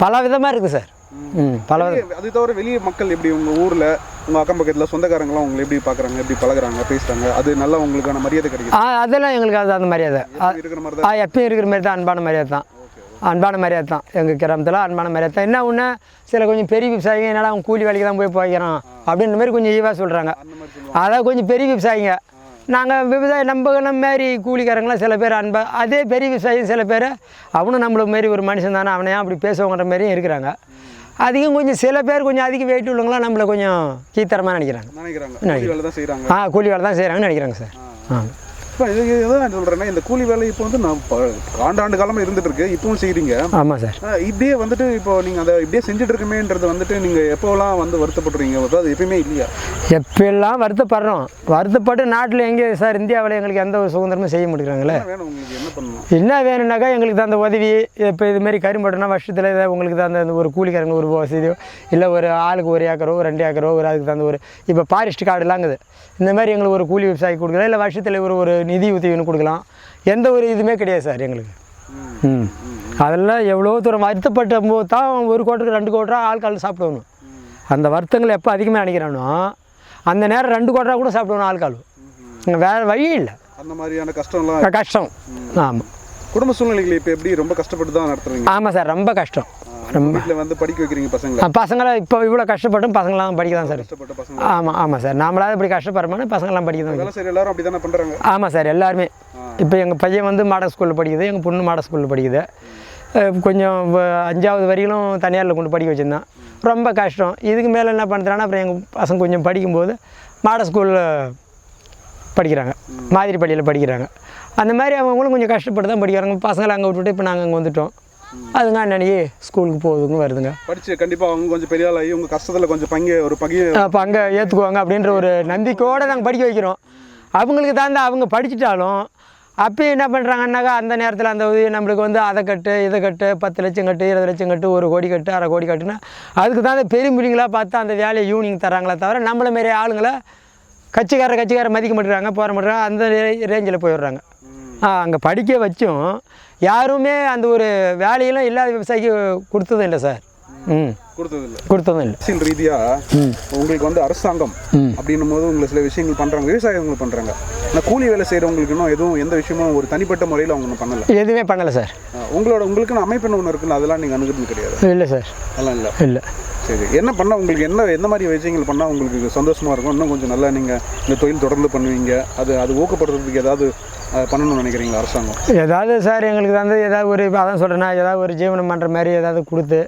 பல விதமாக இருக்குது சார். ம். பல அது தவிர வெளிய மக்கள் எப்படி உங்கள் ஊரில் உங்கள் அக்கம் பக்கத்தில் சொந்தக்காரங்களாம் உங்களை எப்படி பார்க்குறாங்க எப்படி பழகுறாங்க பேசுகிறாங்க அது நல்லா உங்களுக்கான மரியாதை கிடைக்குது? ஆ அதெல்லாம் எங்களுக்கு அது அந்த மரியாதை. ஆ, இருக்கிற மாதிரி தான் எப்பயும் இருக்கிற மாதிரி தான் அன்பான மரியாதை தான். அன்பான மரியாதை தான். எங்கள் கிராமத்தில் அன்பான மரியாதை தான். என்ன ஒன்று சில கொஞ்சம் பெரிய விவசாயிங்க என்னடா அவன் கூலி வேலைக்கு தான் போய் போய்க்கிறான் அப்படின்ற மாதிரி கொஞ்சம் ஈவாக சொல்கிறாங்க அதான் கொஞ்சம் பெரிய விவசாயிங்க. நாங்கள் விவசாயம் நம்ம நம்ம மாரி கூலிக்காரங்களாம் சில பேர் அன்பா அதே பெரிய விவசாயி சில பேர் அவனும் நம்மள மாரி ஒரு மனுஷன் தானே அவனை ஏன் அப்படி பேசுவாங்கன்ற மாதிரியும் இருக்கிறாங்க. அதிகம் கொஞ்சம் சில பேர் கொஞ்சம் அதிக வெயிட் உள்ளவங்களாம் நம்மளை கொஞ்சம் கீத்தரமாக நினைக்கிறாங்க. நினைக்கிறாங்க. ஆ கூலி வேலை தான் செய்கிறாங்கன்னு நினைக்கிறாங்க சார். ஆ. இப்போ இது எதை நான் சொல்கிறேன்னா இந்த கூலி வேலை இப்போ வந்து நான் ஆண்டாண்டு காலமாக இருந்துட்டு இருக்கு இப்பவும் செய்கிறீங்க ஆமாம் சார். இப்படியே வந்துட்டு இப்போ நீங்கள் அதை இப்படியே செஞ்சுட்டு இருக்கமேன்றது வந்துட்டு நீங்கள் எப்போலாம் வந்து வருத்தப்படுறீங்க அது எப்பயுமே இல்லையா? எப்பெல்லாம் வருத்தப்படுறோம். வருத்தப்பட்டு நாட்டில் எங்கே சார் இந்தியாவில் எங்களுக்கு எந்த ஒரு சுதந்திரமும் செய்ய முடியுறாங்களே என்ன வேணும் உங்களுக்கு? என்ன பண்ணணும்? என்ன வேணும்னாக்கா எங்களுக்கு தந்த உதவி இப்போ இதுமாரி கரும்பட்டுனா வருஷத்தில் இதை உங்களுக்கு தந்த அந்த ஒரு கூலிக்காரங்க ஒரு வசதியோ இல்லை ஒரு ஆளுக்கு ஒரு ஏக்கரோ ஒரு ரெண்டு ஏக்கரோ ஒரு அதுக்கு தந்த ஒரு இப்போ ஃபாரஸ்ட் கார்டுலாங்குது இந்த மாதிரி எங்களுக்கு ஒரு கூலி விவசாயி கொடுக்கலாம். இல்லை வருஷத்தில் ஒரு ஒரு நிதி உதவின்னு கொடுக்கலாம். எந்த ஒரு இதுவுமே கிடையாது சார் எங்களுக்கு. ம். அதெல்லாம் எவ்வளோ தூரம் வருத்தப்பட்ட போது தான் ஒரு கோட்டுக்கு ரெண்டு கோட்டரா ஆட்கள் சாப்பிடணும் அந்த வருத்தங்கள் எப்போ அதிகமாக நினைக்கிறானோ அந்த நேரம் ரெண்டு கோட்டரா கூட சாப்பிடணும் ஆட்கள் வேறு வழி இல்லை. அந்த மாதிரியான கஷ்டம்லாம் கஷ்டம். ஆமாம் குடும்ப சூழ்நிலைகளை இப்போ எப்படி ரொம்ப கஷ்டப்பட்டு தான் நடத்துறீங்க? ஆமாம் சார் ரொம்ப கஷ்டம். வீட்டில் வந்து படிக்க வைக்கிறீங்க பசங்களை? பசங்களை இப்போ இவ்வளோ கஷ்டப்பட்டும் பசங்களாம் படிக்க தான் சார். கஷ்டப்பட்ட பசங்க ஆமாம் ஆமாம் சார். நாமளாவது இப்படி கஷ்டப்படுறோம்னா பசங்களாம் படிக்க தான் செய்கிற எல்லாரும் அப்படி தானே பண்ணுறாங்க ஆமாம் சார் எல்லாருமே. இப்போ எங்கள் பையன் வந்து மாடல் ஸ்கூலில் படிக்குது எங்கள் பொண்ணு மாடல் ஸ்கூலில் படிக்குது. கொஞ்சம் அஞ்சாவது வரையிலும் தனியாரில் கொண்டு படிக்க வச்சுருந்தான். ரொம்ப கஷ்டம். இதுக்கு மேலே என்ன பண்ணுறான்னா அப்புறம் எங்கள் பசங்க கொஞ்சம் படிக்கும்போது மாடல் ஸ்கூலில் படிக்கிறாங்க. மாதிரி பள்ளியில் படிக்கிறாங்க. அந்த மாதிரி அவங்களும் கொஞ்சம் கஷ்டப்பட்டு தான் படிக்கிறாங்க. பசங்களை அங்கே விட்டுட்டு இப்போ நாங்கள் அங்கே வந்துட்டோம். அதுங்க அன்னன்னைக்கு ஸ்கூலுக்கு போகுதுங்க வருதுங்க. படிச்சு கண்டிப்பாக அவங்க கொஞ்சம் பெரிய ஆளாகி உங்கள் கஷ்டத்தில் கொஞ்சம் பங்கு ஒரு அப்போ அங்கே ஏற்றுக்குவாங்க அப்படின்ற ஒரு நம்பிக்கையோடு நாங்கள் படிக்க வைக்கிறோம். அவங்களுக்கு தகுந்த அவங்க படிச்சிட்டாலும் அப்பயும் என்ன பண்ணுறாங்கன்னாக்கா அந்த நேரத்தில் அந்த உதவி நம்மளுக்கு வந்து அதை கட்டு இதை கட்டு பத்து லட்சம் கட்டு இருபது லட்சம் கட்டு ஒரு கோடி கட்டு அரை கோடி கட்டுனா அதுக்கு தான் அந்த பெரும்பிள்ளைங்களாக பார்த்து அந்த வேலையை யூனிங் தராங்களே தவிர நம்மள மாரி ஆளுங்களை கட்சிக்கார கட்சிக்கார மதிக்க மாட்டேறாங்க போற மாட்டேறாங்க அந்த ரேஞ்சில் போயிடுறாங்க. அங்கே படிக்க வச்சும் யாருமே அந்த ஒரு வேலையெல்லாம் இல்லாத விவசாயிக்கு கொடுத்ததும் இல்லை சார். ம். கொடுத்ததும் இல்லை ரீதியா உங்களுக்கு வந்து அரசாங்கம். அப்படின்னும் போது உங்களுக்கு சில விஷயங்கள் பண்றாங்க விவசாயிகள் பண்றாங்க. ஆனால் கூலி வேலை செய்யறவங்களுக்கு இன்னும் எதுவும் எந்த விஷயமும் ஒரு தனிப்பட்ட முறையில் அவங்க பண்ணல. எதுவுமே பண்ணலை சார். உங்களோட உங்களுக்குன்னு அமைப்புன்னு ஒன்று இருக்குல்ல அதெல்லாம் நீங்கள் அணுகிறது கிடையாது. இல்லை சார். அதெல்லாம் இல்லை. இல்லை. சரி. என்ன பண்ணால் உங்களுக்கு என்ன எந்த மாதிரி விஷயங்கள் பண்ணால் உங்களுக்கு சந்தோஷமாக இருக்கும்? இன்னும் கொஞ்சம் நல்லா நீங்கள் இந்த தொழில் தொடர்ந்து பண்ணுவீங்க. அது அது ஊக்கப்படுறதுக்கு ஏதாவது பண்ணணும்னு நினைக்கிறீங்களா அரசாங்கம்? ஏதாவது சார் எங்களுக்கு வந்து ஏதாவது ஒரு இப்போ அதான் சொல்கிறேன்னா ஏதாவது ஒரு ஜீவனம் பண்ணுற மாதிரி ஏதாவது கொடுத்து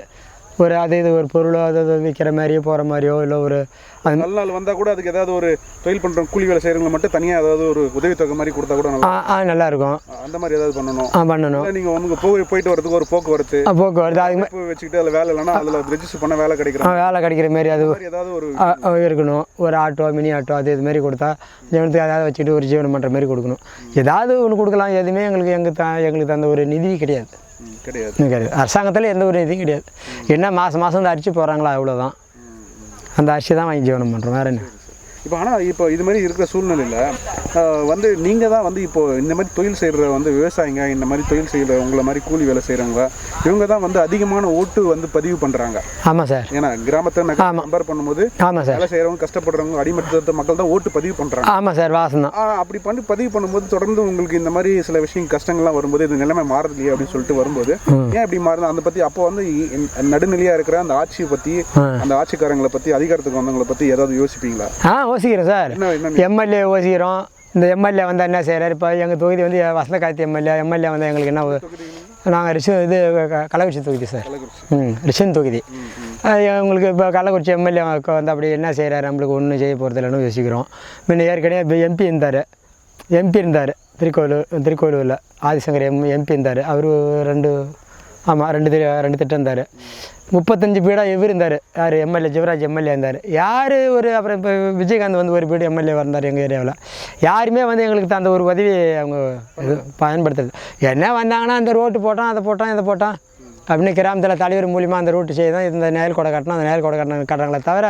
ஒரு அது இது ஒரு பொருளோ அது இது விற்கிற மாதிரியோ போகிற மாதிரியோ இல்லை ஒரு அது நல்ல நாள் வந்தால் கூட அதுக்கு ஏதாவது ஒரு தொழில் பண்ணுற கூலி வேலை செய்கிறவங்க மட்டும் தனியாக ஏதாவது ஒரு உதவித்தொகை மாதிரி கொடுத்தா கூட நல்லா ஆ ஆ நல்லாயிருக்கும். அந்த மாதிரி ஏதாவது பண்ணணும். ஆ பண்ணணும். நீங்கள் உங்க போய் போயிட்டு வரதுக்கு ஒரு போக்குவரத்து. போக்குவரத்து. அதுக்கு வச்சுக்கிட்டு அதில் வேலை இல்லைன்னா அதில் ரெஜிஸ்டர் பண்ண வேலை கிடைக்கிற வேலை கிடைக்கிற மாதிரி அது ஏதாவது ஒரு இருக்கணும். ஒரு ஆட்டோ மினி ஆட்டோ அது இது மாதிரி கொடுத்தா ஜீவனத்துக்கு ஏதாவது வச்சுட்டு ஒரு ஜீவனம் பண்ணுற மாதிரி கொடுக்கணும். ஏதாவது ஒன்று கொடுக்கலாம். எதுவுமே எங்களுக்கு எங்கள் த எங்களுக்கு தந்த ஒரு நிதி கிடையாது. கிடையாது. கிடையாது. அரசாங்கத்தில் எந்த ஒரு நிதியும் கிடையாது. என்ன மாதம் மாதம் இந்த அரிசி போடுறாங்களா அவ்வளோதான் அந்த அரிசி தான் வாங்கி ஜீவனம் பண்ணுறோம் வேறு என்ன? இப்போ ஆனால் இப்போ இது மாதிரி இருக்கிற சூழ்நிலையில் வந்து நீங்கள் தான் வந்து இப்போ இந்த மாதிரி தொழில் செய்கிற வந்து விவசாயிங்க இந்த மாதிரி தொழில் செய்கிற உங்களை மாதிரி கூலி வேலை செய்கிறவங்க இவங்க தான் வந்து அதிகமான ஓட்டு வந்து பதிவு பண்ணுறாங்க ஆமாம் சார். ஏன்னா கிராமத்தை கம்பேர் பண்ணும்போது ஆமாம் சார். வேலை செய்கிறவங்க கஷ்டப்படுறவங்க அடிமட்டத்த மக்கள் தான் ஓட்டு பதிவு பண்ணுறாங்க ஆமாம் சார் வாசம் அப்படி பண்ணி பதிவு பண்ணும்போது தொடர்ந்து உங்களுக்கு இந்த மாதிரி சில விஷயம் கஷ்டங்கள்லாம் வரும்போது இது நிலைமை மாறலையே அப்படின்னு சொல்லிட்டு வரும்போது ஏன் இப்படி மாறுது? அந்த பற்றி அப்போ வந்து நடுநிலையாக இருக்கிற அந்த ஆட்சியை பற்றி அந்த ஆட்சிக்காரங்களை பற்றி அதிகாரத்துக்கு வந்தவங்களை பற்றி ஏதாவது யோசிப்பீங்களா? ஆ யோசிக்கிறேன் சார். எம்எல்ஏ யோசிக்கிறோம் இந்த எம்எல்ஏ வந்து என்ன செய்கிறார் இப்போ எங்கள் தொகுதி வந்து வசந்த காலத்து எம்எல்ஏ எம்எல்ஏ வந்து எங்களுக்கு என்ன நாங்கள் ரிஷு இது கள்ளக்குறிச்சி தொகுதி சார். ம் ரிஷன் தொகுதி. உங்களுக்கு இப்போ கள்ளக்குறிச்சி எம்எல்ஏ வந்து அப்படி என்ன செய்கிறாரு நம்மளுக்கு ஒன்றும் செய்ய போகிறது இல்லைன்னு யோசிக்கிறோம். முன்ன ஏற்கனவே இப்போ எம்பி இருந்தார். எம்பி இருந்தார். திருக்கோவிலூர் திருக்கோவிலூரில் ஆதிசங்கர் எம் எம்பி இருந்தார். அவர் ரெண்டு ஆமாம் ரெண்டு ரெண்டு திட்டம் இருந்தார். முப்பத்தஞ்சு பீடாக இவர் இருந்தார். யார்? எம்எல்ஏ ஜிவராஜ் எம்எல்ஏ இருந்தார். யார் ஒரு அப்புறம் இப்போ விஜயகாந்த் வந்து ஒரு பீடு எம்எல்ஏ வந்தார் எங்கள் ஏரியாவில். யாருமே வந்து எங்களுக்கு தந்த ஒரு உதவி அவங்க இது பயன்படுத்துறது என்ன வந்தாங்கன்னா அந்த ரோட்டு போட்டோம் அதை போட்டோம் இதை போட்டோம் அப்படின்னு கிராமத்தில் தலைவர் மூலியமாக அந்த ரோட்டு செய்தோம் இந்த நேல் கொடை கட்டணும் அந்த நேல் கொடை கட்டணும் கட்டுறாங்களே தவிர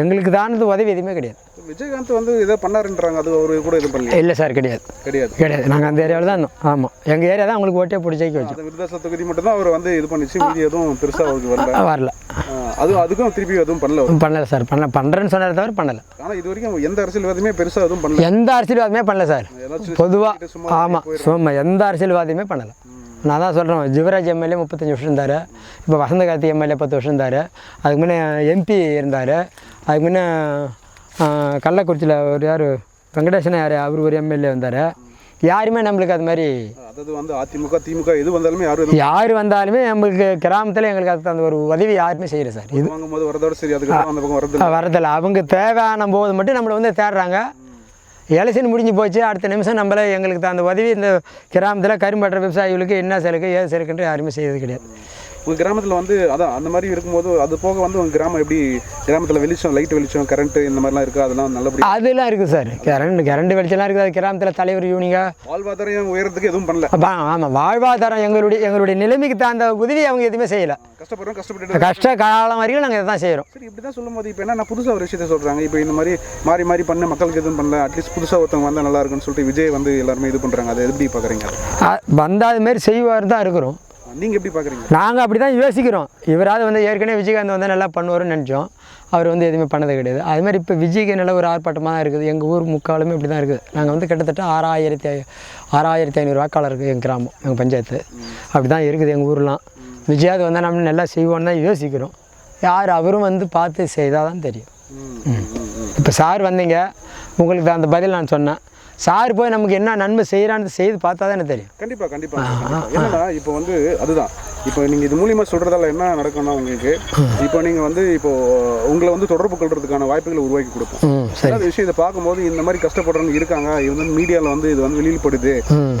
எங்களுக்கு தானது உதவி எதுவுமே கிடையாது. விஜயகாந்த் வந்து இதை பண்ணாருன்றாங்க அது ஒரு கூட இது பண்ணல இல்லை சார் கிடையாது. கிடையாது. கிடையாது. நாங்கள் அந்த ஏரியாவில் தான் இருந்தோம். ஆமாம் எங்கள் ஏரியா தான் உங்களுக்கு ஓட்டே பிடிச்சி வச்சோம். விருதாச தொகுதி மட்டும் தான் அவர் வந்து இது பண்ணிச்சு. மீதி எதுவும் பெருசாக அவருக்கு வரல. வரல. அது அதுக்கும் திருப்பி எதுவும் பண்ணல பண்ணலை சார். பண்ண பண்ணுறேன்னு சொன்னதை தவிர பண்ணலை. ஆனால் இது வரைக்கும் எந்த அரசியல்வாதியுமே பெருசாக எதுவும் பண்ணல. எந்த அரசியல்வாதமே பண்ணல சார். பொதுவாக ஆமாம் சும்மா எந்த அரசியல்வாதியுமே பண்ணலை. நான் தான் சொல்கிறேன் ஜிவராஜ் எம்எல்ஏ முப்பத்தஞ்சு வருஷம் இருந்தார். இப்போ வசந்த கார்த்தி எம்எல்ஏ பத்து வருஷம் இருந்தார். அதுக்கு முன்னே எம்பி இருந்தார். அதுக்கு முன்னே கள்ளக்குறிச்சியில் ஒரு யார் வெங்கடேசன் யார் அவர் ஒரு எம்எல்ஏ வந்தார். யாருமே நம்மளுக்கு அது மாதிரி அதாவது வந்து அதிமுக திமுக எது வந்தாலுமே யாரும் யார் வந்தாலுமே நம்மளுக்கு கிராமத்தில் எங்களுக்கு அது அந்த ஒரு உதவி யாருமே செய்யல சார். இது வாங்கும்போது வரதோட சரி வரது வரதில்லை அவங்க தேவையான போது மட்டும் நம்மளை வந்து தேடுறாங்க. எலெக்ஷன் முடிஞ்சு போச்சு அடுத்த நிமிஷம் நம்மள எங்களுக்கு அந்த உதவி. இந்த கிராமத்தில் கரும்பற்ற விவசாயிகளுக்கு என்ன செலுக்கு ஏது சலுக்குன்ற யாருமே செய்யறது கிடையாது. உங்கள் கிராமத்தில் வந்து அதான் அந்த மாதிரி இருக்கும்போது அது போக வந்து உங்கள் கிராமம் எப்படி கிராமத்தில் வெளிச்சம் லைட் வெளிச்சம் கரண்ட் இந்த மாதிரிலாம் இருக்குது அதெல்லாம் நல்லபடி அதெல்லாம் இருக்குது சார். கரண்ட் கரண்ட் வெளிச்சம்லாம் இருக்குது. அது கிராமத்தில் தலைவர் யூனிங்க வாழ்வாதாரம் உயரத்துக்கு எதுவும் பண்ணல. ஆமாம் வாழ்வாதாரம் எங்களுடைய எங்களுடைய நிலைமைக்கு தகுந்த உதவி அவங்க எதுவுமே செய்யலை. கஷ்டப்படுறோம் கஷ்டப்பட்டு கஷ்ட காலம் வரைக்கும் நாங்கள் இதை தான் செய்கிறோம் சரி இப்படி தான் சொல்லும்போது இப்போ என்ன புதுசாக ஒரு விஷயத்த சொல்கிறாங்க இப்போ இந்த மாதிரி மாறி மாறி பண்ண மக்களுக்கு எதுவும் பண்ணல. அட்லீஸ்ட் புதுசாக ஒருத்தவங்க வந்தால் நல்லா இருக்கும்னு சொல்லிட்டு விஜய் வந்து எல்லாருமே இது பண்ணுறாங்க அதை எப்படி பார்க்குறீங்க வந்தால் அது மாதிரி செய்வார் தான் இருக்கிறோம். நீங்கள் எப்படி பார்க்குறீங்க நாங்கள் அப்படி தான் யோசிக்கிறோம். இவராவது வந்து ஏற்கனவே விஜயகாந்த் வந்து நல்லா பண்ணுவாருன்னு நினச்சோம். அவர் வந்து எதுவுமே பண்ணது கிடையாது. அது மாதிரி இப்போ விஜய்க்கு நல்ல ஒரு ஆர்ப்பாட்டமாக தான் இருக்குது. எங்கள் ஊர் முக்காலுமே இப்படி தான் இருக்குது. நாங்கள் வந்து கிட்டத்தட்ட ஆறாயிரத்தி ஆறாயிரத்தி ஐநூறு வாக்காளர் இருக்குது எங்கள் கிராமம் எங்கள் பஞ்சாயத்து. அப்படி தான் இருக்குது எங்கள் ஊர்லாம். விஜயாவது வந்தால் நம்ம நல்லா செய்வோன்னு தான் யோசிக்கிறோம். யார் அவரும் வந்து பார்த்து செய்தால் தான் தெரியும் இப்போ சார் வந்தீங்க. உங்களுக்கு அந்த பதில் நான் சொன்னேன். சார் போய் நமக்கு என்ன நன்மை செய்கிறான்னு செய்து பார்த்தா தான் எனக்கு தெரியும். கண்டிப்பாக கண்டிப்பாக என்னன்னா இப்போ வந்து அதுதான். இப்போ நீங்கள் இது மூலியமாக சொல்கிறதால என்ன நடக்கும்னா உங்களுக்கு இப்போ நீங்கள் வந்து இப்போ உங்களை வந்து தொடர்பு கொள்றதுக்கான வாய்ப்புகளை உருவாக்கி கொடுப்போம். அதாவது விஷயம் இதை பார்க்கும்போது இந்த மாதிரி கஷ்டப்படுறவங்க இருக்காங்க இது வந்து மீடியாவில் வந்து இது வந்து வெளியில் படுது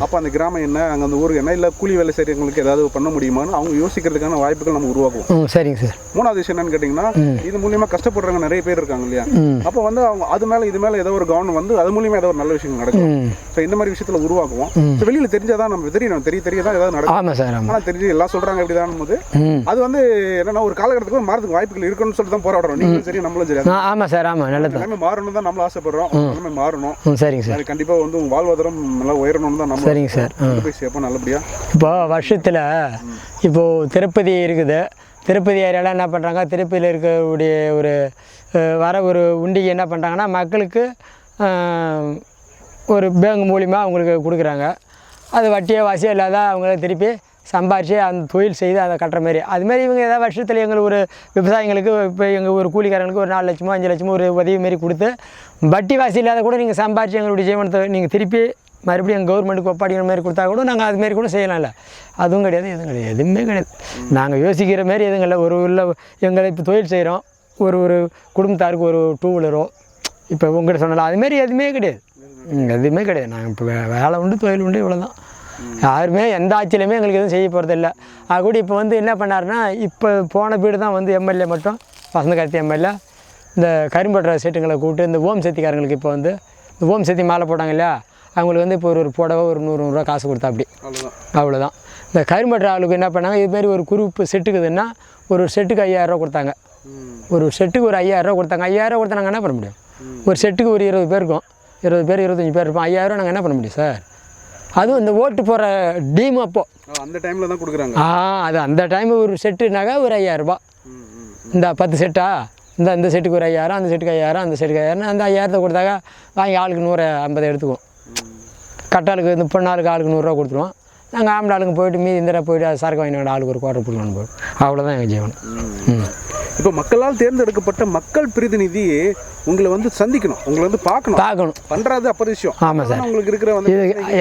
அப்போ அந்த கிராமம் என்ன அங்கே அந்த ஊருக்கு என்ன இல்லை கூலி வேலை செய்கிறவங்களுக்கு ஏதாவது பண்ண முடியுமான்னு அவங்க யோசிக்கிறதுக்கான வாய்ப்புகள் நம்ம உருவாக்குவோம். சரிங்க சார். மூணாவது விஷயம் என்னன்னு கேட்டிங்கன்னா இது மூலியமா கஷ்டப்படுறவங்க நிறைய பேர் இருக்காங்க இல்லையா? அப்போ வந்து அவங்க அது மேலே இது மேலே ஏதோ ஒரு கவனம் வந்து அது மூலியமா ஏதோ ஒரு நல்ல விஷயம் நடக்கும் ம். ஸோ இந்த மாதிரி விஷயத்துல உருவாக்குவோம் ஸோ வெளியில் தெரிஞ்சாதான் நம்ம தெரியும். தெரிய தெரிய தான் ஏதாவது நடக்கும். ஆமாம் சார் ஆனால் தெரிஞ்சு எல்லாம் சொல்கிறாங்க போடுறாங்க இப்படிதான் போது அது வந்து என்னன்னா ஒரு காலகட்டத்துக்கு மாறதுக்கு வாய்ப்புகள் இருக்குன்னு சொல்லிட்டு தான் போராடுறோம். நீங்களும் சரி நம்மளும் சரி. ஆ ஆமாம் சார் ஆமாம் நல்லது எல்லாமே மாறணும் தான் நம்மளும் ஆசைப்படுறோம். எல்லாமே மாறணும். சரிங்க சார். கண்டிப்பா வந்து உங்க வாழ்வாதாரம் நல்லா உயரணும்னு தான் நம்ம சரிங்க சார் போய் சேர்ப்போம் நல்லபடியா. இப்போ வருஷத்தில் இப்போது திருப்பதி இருக்குது. திருப்பதி ஏரியாவில் என்ன பண்ணுறாங்க திருப்பதியில் இருக்கக்கூடிய ஒரு வர ஒரு உண்டிகை என்ன பண்ணுறாங்கன்னா மக்களுக்கு ஒரு பேங்க் மூலிமா அவங்களுக்கு கொடுக்குறாங்க. அது வட்டியே வாசியே இல்லாத அவங்கள திருப்பி சம்பாரித்து அந்த தொழில் செய்து அதை கட்டுற மாதிரி. அதுமாரி இவங்க ஏதாவது வருஷத்தில் எங்களுக்கு ஒரு விவசாயிங்களுக்கு இப்போ எங்கள் ஒரு கூலிக்காரங்களுக்கு ஒரு நாலு லட்சமோ அஞ்சு லட்சமோ ஒரு உதவி மாரி கொடுத்து வட்டி வாசி இல்லாத கூட நீங்கள் சம்பாரித்து எங்களுடைய ஜீவனத்தை நீங்கள் திருப்பி மறுபடியும் எங்கள் கவர்மெண்ட்டுக்கு ஒப்பாடிக்கிற மாதிரி கொடுத்தா கூட நாங்கள் அது மாதிரி கூட செய்யலாம்ல. அதுவும் கிடையாது எதுவும் கிடையாது எதுவுமே கிடையாது. நாங்கள் யோசிக்கிற மாதிரி எதுவும் இல்லை. ஒரு உள்ள எங்களை இப்போ தொழில் செய்கிறோம் ஒரு ஒரு குடும்பத்தாருக்கு ஒரு டூ வீலரோ இப்போ உங்கள்கிட்ட சொன்னால அதுமாரி எதுவுமே கிடையாது. எதுவுமே கிடையாது. நாங்கள் இப்போ வே- வேலை உண்டு தொழில் உண்டு இவ்வளோ தான் யாருமே எந்த ஆட்சியிலுமே எங்களுக்கு எதுவும் செய்ய போகிறது இல்லை. அது கூட இப்போ வந்து என்ன பண்ணாருன்னா இப்போ போன வீடு தான் வந்து எம்எல்ஏ மட்டும் வசந்த கார்த்தி எம்எல்ஏ. இந்த கரும்பற்ற செட்டுங்களை கூப்பிட்டு இந்த ஓம் சக்திக்காரங்களுக்கு இப்போ வந்து இந்த ஓம் சக்தி மாலை போட்டாங்க இல்லையா? அவங்களுக்கு வந்து இப்போ ஒரு ஒரு புடவை ஒரு நூறு நூறுரூவா காசு கொடுத்தா அப்படி. அவ்வளோதான் இந்த கரும்பற்ற ஆளுக்கு என்ன பண்ணாங்க இதுமாரி ஒரு குரூப் செட்டுக்குதுன்னா ஒரு செட்டுக்கு ஐயாயிரரூவா கொடுத்தாங்க. ஒரு செட்டுக்கு ஒரு ஐயாயிரரூவா கொடுத்தாங்க. ஐயாயிரரூவா கொடுத்தா நாங்கள் என்ன பண்ண முடியும்? ஒரு செட்டுக்கு ஒரு இருபது பேர் இருக்கும். இருபது பேர் இருபத்தஞ்சி பேர் இருப்போம். ஐயாயிரம் நாங்கள் என்ன பண்ண முடியும் சார்? அதுவும் இந்த ஓட்டு போகிற டீம் அப்போது அந்த டைம்ல தான் கொடுக்குறாங்க. ஆ அது அந்த டைம் ஒரு செட்டுனாக்கா ஒரு ஐயாயிரரூபா. இந்த பத்து செட்டா இந்த இந்த செட்டுக்கு ஒரு ஐயாயிரம் அந்த செட்டுக்கு ஐயாயிரம் அந்த செட்டுக்கு ஐயாயிரம். அந்த ஐயாயிரத்தை கொடுத்தாக்கா வாங்கி ஆளுக்கு நூறு ஐம்பது எடுத்துக்குவோம். கட்டாளுக்கு இந்த பொண்ணாளுக்கு ஆளுக்கு நூறுரூவா கொடுத்துருவோம். நாங்கள் ஆம்பளை ஆளுங்க போயிட்டு மீதி இந்த போயிட்டு அது சரக்கு வாங்கிட்டு ஆளுக்கு ஒரு குவார்டர் பிடிக்கணும் போயிடும் அவ்வளோதான் எங்கள் ஜீவனம் ம். இப்போ மக்களால் தேர்ந்தெடுக்கப்பட்ட மக்கள் பிரதிநிதி உங்களை வந்து சந்திக்கணும். உங்களை வந்து பார்க்கணும். பார்க்கணும். பண்றது அப்போ விஷயம் ஆமாம் சார். உங்களுக்கு இருக்கிற வந்து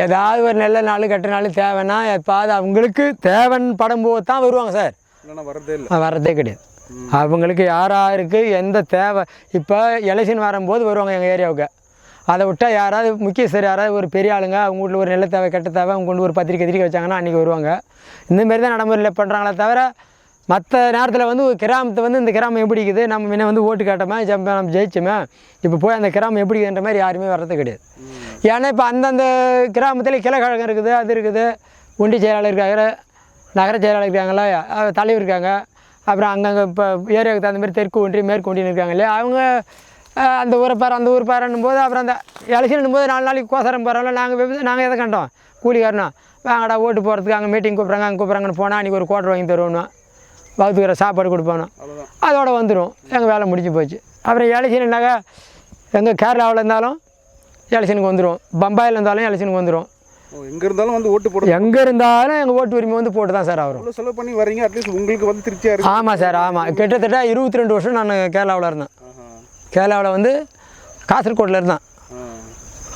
ஏதாவது ஒரு நல்ல நாள் கெட்ட நாள் தேவைன்னா எப்பாவது அவங்களுக்கு தேவன் படம் போது தான் வருவாங்க சார். இல்லைன்னா வரதே இல்லை. அது வர்றதே கிடையாது. அவங்களுக்கு யாராருக்கு எந்த தேவை இப்போ எலெக்ஷன் வரும்போது வருவாங்க எங்கள் ஏரியாவுக்கு. அதை விட்டால் யாராவது முக்கியஸ்தர் யாராவது ஒரு பெரிய ஆளுங்க அவங்க வீட்டில் ஒரு நல்ல தேவை கெட்ட தேவை அவங்க கொண்டு ஒரு பத்திரிக்கை பத்திரிக்கை வச்சாங்கன்னா அன்றைக்கி வருவாங்க. இந்தமாரி தான் நடைமுறையில் பண்ணுறாங்களே தவிர மற்ற நேரத்தில் வந்து கிராமத்தை வந்து இந்த கிராமம் எப்படி இருக்குது? நம்ம முன்ன வந்து ஓட்டு கேட்டோமே ஜெம்ப நம்ம ஜெயிச்சோமே? இப்போ போய் அந்த கிராமம் எப்படி இருக்குன்ற மாதிரி யாருமே வர்றது கிடையாது. ஏன்னா இப்போ அந்தந்த கிராமத்தில் கிழக்கழகம் இருக்குது அது இருக்குது. ஒண்டி செயலாளர் இருக்காங்க நகர செயலாளர் இருக்காங்களா தலைவர் இருக்காங்க. அப்புறம் அங்கங்கே இப்போ ஏரியாவுக்கு தகுந்த மாதிரி தெற்கு ஒன்றி மேற்கு ஒன்றின்னு இருக்காங்க இல்லையா? அவங்க அந்த ஊரை பாரு அந்த ஊர் பாருன்னும் போது அப்புறம் அந்த எலெக்ஷன் போது நாலு நாளைக்கு கோசரம் போகிறோம்ல நாங்கள் நாங்கள் எதை கண்டோம்? கூலிக்காரனா? வாங்கடா ஓட்டு போகிறதுக்கு அங்கே மீட்டிங் கூப்பிட்றாங்க அங்கே கூப்பிட்றாங்கன்னு போனால் அன்றைக்கி ஒரு கோட்டர் வாங்கி தருவோம்னா வகுத்துக்கிற சாப்பாடு கொடுப்பானோ? அதோட வந்துடும் எங்கள் வேலை முடிஞ்சு போச்சு. அப்புறம் எலெக்ஷன்னாக்கா எங்கள் கேரளாவில் இருந்தாலும் எலெக்ஷனுக்கு வந்துடும் பம்பாயில் இருந்தாலும் எலெக்ஷனுக்கு வந்துடும் எங்க இருந்தாலும் வந்து ஓட்டு போட எங்கே இருந்தாலும் எங்கள் ஓட்டு உரிமை வந்து போட்டு தான் சார் இவ்வளோ செலவு பண்ணி வரீங்க அட்லீஸ்ட் உங்களுக்கு வந்து இருக்கு. ஆமாம் சார் ஆமாம் கிட்டத்தட்ட இருபத்தி ரெண்டு வருஷம் நான் கேரளாவில் இருந்தேன். கேரளாவில் வந்து காசர்கோட்டில் இருந்தேன்.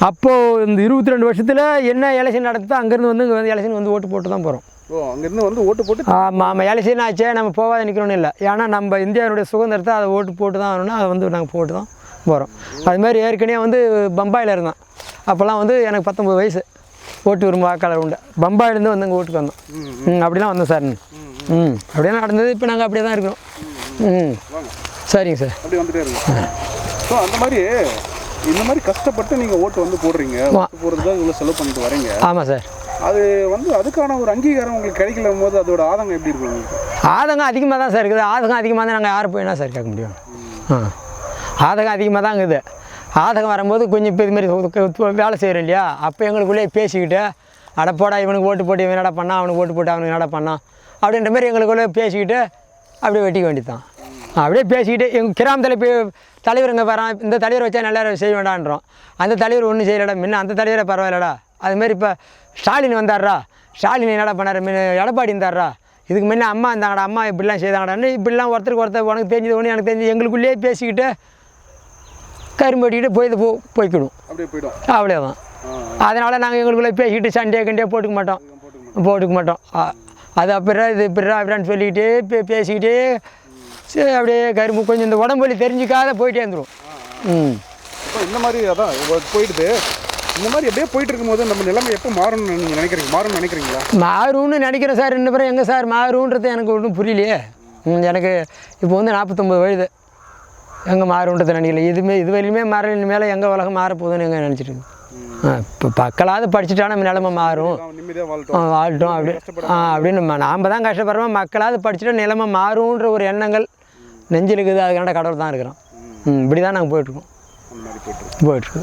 அப்போது இந்த இருபத்தி ரெண்டு வருஷத்தில் என்ன எலெக்ஷன் நடத்துதோ அங்கேருந்து வந்து இங்கே வந்து எலெக்ஷன் வந்து ஓட்டு போட்டு தான் போகிறோம் ஓ அங்கிருந்து வந்து ஓட்டு போட்டு ஆமாம் ஆமாம் எலெக்ஷன் ஆச்சே நம்ம போகாத நிற்கணும்னு இல்லை. ஏன்னா நம்ம இந்தியாவுடைய சுதந்திரத்தை அதை ஓட்டு போட்டு தான் ஆகணும்னா அதை வந்து நாங்கள் போட்டு தான் போகிறோம் அது மாதிரி ஏற்கனவே வந்து பம்பாயில் இருந்தேன். அப்போல்லாம் வந்து எனக்கு பத்தொம்பது வயசு. ஓட்டு விரும்ப வாக்காளர் உண்டு. பம்பாயிலேருந்து வந்து இங்கே ஓட்டுக்கு வந்தோம். ம், அப்படிலாம் வந்தோம் சார். ம் அப்படியே நடந்தது. இப்போ நாங்கள் அப்படியே தான் இருக்கிறோம். ம். சரிங்க சார். அப்படி வந்துட்டே இருக்கு ஸோ அந்த மாதிரி இந்த மாதிரி கஷ்டப்பட்டு நீங்கள் ஓட்டு வந்து போடுறீங்க. ஓட்டு போடுறதுக்காக இவ்வளோ செலவு பண்ணிட்டு வரீங்க. ஆமாம் சார். அது வந்து அதுக்கான ஒரு அங்கீகாரம் உங்களுக்கு கிடைக்கல போது அதோட ஆதங்கம் எப்படி இருக்கும் ஆதங்கம் அதிகமாக தான் சார் இருக்குது. ஆதங்கம் அதிகமாக தான் நாங்கள் யார் போய் என்ன சார் கேட்க முடியும். ஆ. ஆதகம் அதிகமாக தான் இருக்குது. ஆதகம் வரும்போது கொஞ்சம் இப்போ இதுமாரி வேலை செய்கிறோம் இல்லையா? அப்போ எங்களுக்குள்ளேயே பேசிக்கிட்டு அடப்போடா இவனுக்கு ஓட்டு போட்டு இவன் என்னடா பண்ணான் அவனுக்கு ஓட்டு போட்டு அவனுக்கு என்னடா பண்ணான் அப்படின்ற மாதிரி எங்களுக்குள்ளே பேசிக்கிட்டு அப்படியே வெட்டிக்க வேண்டியதான் அப்படியே பேசிக்கிட்டு எங்கள் கிராமத்தில் போய் தலைவருங்க வரான் இந்த தலைவர் வச்சா நல்லா செய்ய வேண்டான்றோம் அந்த தலைவர் ஒன்றும் செய்யலடா முன்ன அந்த தலைவரை பரவாயில்லடா. அதுமாரி இப்போ ஸ்டாலின் வந்தார்ரா. ஸ்டாலின் என்னடா பண்ணார்? எடப்பாடி இருந்தார்ரா. இதுக்கு முன்ன அம்மா இருந்தாங்கடா அம்மா இப்படிலாம் செய்தாங்கடான்னு இப்படிலாம் ஒருத்தருக்கு ஒருத்தர் உனக்கு தெரிஞ்சது ஒன்று எனக்கு தெரிஞ்சு எங்களுக்குள்ளேயே பேசிக்கிட்டு கரும்படிக்கிட்டு போய் போ போய்க்கிடும். அவ்வளோதான் ஆ அதனால் நாங்கள் எங்களுக்குள்ளே பேசிக்கிட்டு சண்டே கண்டே போட்டுக்க மாட்டோம். போட்டுக்க மாட்டோம். அது அப்புறம் இது இப்படிரா அப்படின்னு சொல்லிக்கிட்டே பே பேசிக்கிட்டே சரி அப்படியே கரும்பு கொஞ்சம் இந்த உடம்பு வலி தெரிஞ்சிக்காத போயிட்டே இருந்துடும் ம். இந்த மாதிரி அதான் போயிடுது. இந்த மாதிரி அப்படியே போயிட்டு இருக்கும்போது நம்ம நிலைமை எப்போ மாறணும்னு நீங்கள் நினைக்கிறீங்க? மாறணும்னு நினைக்கிறீங்களா? மாறும்னு நினைக்கிறேன் சார். இன்னும் பிறகு எங்கே சார் மாறுன்றது எனக்கு ஒன்றும் புரியலையே. எனக்கு இப்போ வந்து நாற்பத்தொம்பது வயது. எங்கே மாறுன்றது நினைக்கல. இதுமே இது வரையிலுமே மாறலின் மேலே எங்கே உலகம் மாறப்போகுதுன்னு எங்கே நினச்சிட்டு. இப்போ மக்களாவது படிச்சுட்டா நம்ம நிலமை மாறும். வாழ்ட்டோம் அப்படி. ஆ அப்படின்னு நம்ம- நாம தான் கஷ்டப்படுறோம். மக்களாவது படிச்சுட்டு நிலைமை மாறுன்ற ஒரு எண்ணங்கள் நெஞ்சில் இருக்குது. அதுக்காண்ட கடவுள் தான் இருக்கிறோம் ம். இப்படி தான் நாங்கள் போயிட்டுருக்கோம். மாதிரி போயிட்டு